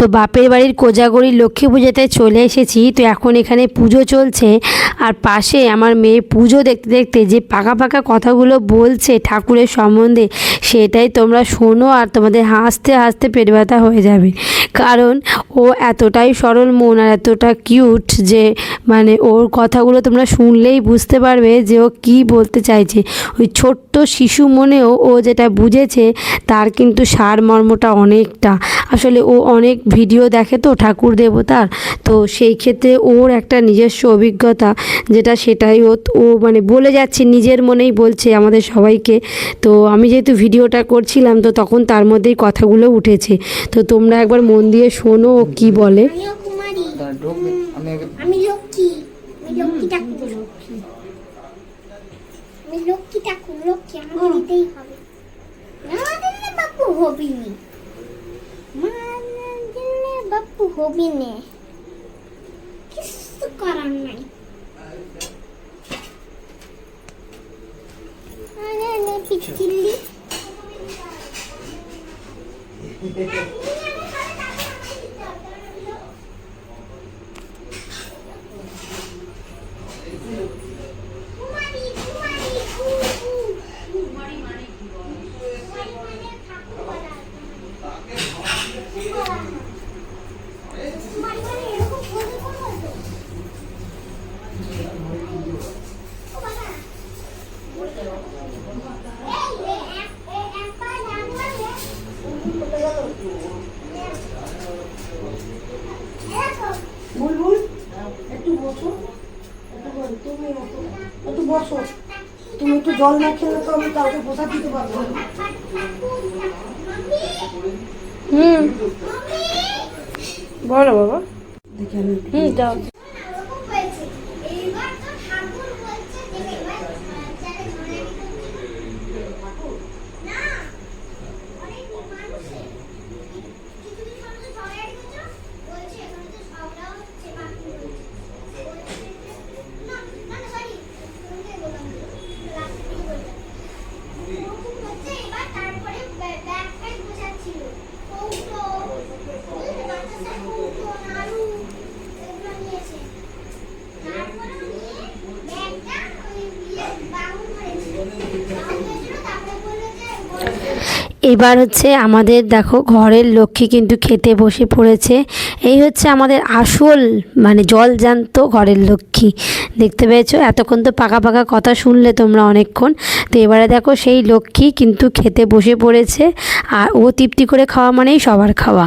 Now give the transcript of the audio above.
তো বাপের বাড়ির কোজাগরি লক্ষ্মী পুজোতে চলে এসেছি। তো এখন এখানে পুজো চলছে। আর পাশে আমার মেয়ে পুজো দেখতে দেখতে যে পাকা পাকা কথাগুলো বলছে ঠাকুরের সম্বন্ধে, সেটাই তোমরা শোনো আর তোমাদের হাসতে হাসতে পেট ব্যথা হয়ে যাবে। কারণ ও এতটাই সরল মন আর এতটা কিউট যে মানে ওর কথাগুলো তোমরা শুনলেই বুঝতে পারবে যে ও কী বলতে চাইছে। ওই ছোট্ট শিশু মনেও ও যেটা বুঝেছে, তার কিন্তু সারমর্মটা অনেকটা। আসলে ও অনেক ভিডিও দেখে তো ঠাকুর দেবতার তো সেই ক্ষেত্রে ওর একটা নিজস্ব অভিজ্ঞতা যেটা সেটাই ও ও মানে বলে যাচ্ছে নিজের মনেই বলছে আমাদের সবাইকে। তো আমি যেহেতু ভিডিওটা করছিলাম তো তখন তার মধ্যেই কথাগুলো উঠেছে। তো তোমরা একবার মন দিয়ে শোনো ও কী বলে। আমি লক্ষ্মী। লক্ষ্মী ঠাকুর। আমি লক্ষ্মী ঠাকুর। লক্ষ্মী আমাকে দিতেই হবে। না বাপু হবি নে কিছু করার নাই। পিচ্ছিল্লি কুমারী কুমারী কু কু কুমারী মানে কি কুমারী মানে ঠাকুর বলা কুমারী মানে এরকম বলে কোনো হতো ও বাবা এই এ এক এ এক পা লাগবে এরকম বুলবুল একটু বসো। তুমি একটু একটু বসো। তুমি একটু জল না খেলে তো আমি কাউকে বসা দিতে পারব না। হুম। বলো বাবা। হুম যাও এবার হচ্ছে আমাদের দেখো ঘরের লক্ষ্মী কিন্তু খেতে বসে পড়েছে। এই হচ্ছে আমাদের আসল মানে জল জ্যান্ত ঘরের লক্ষ্মী। দেখতে পেয়েছ? এতক্ষণ তো পাকা পাকা কথা শুনলে তোমরা অনেকক্ষণ। তো এবারে দেখো সেই লক্ষ্মী কিন্তু খেতে বসে পড়েছে। আর ও তৃপ্তি করে খাওয়া মানেই সবার খাওয়া।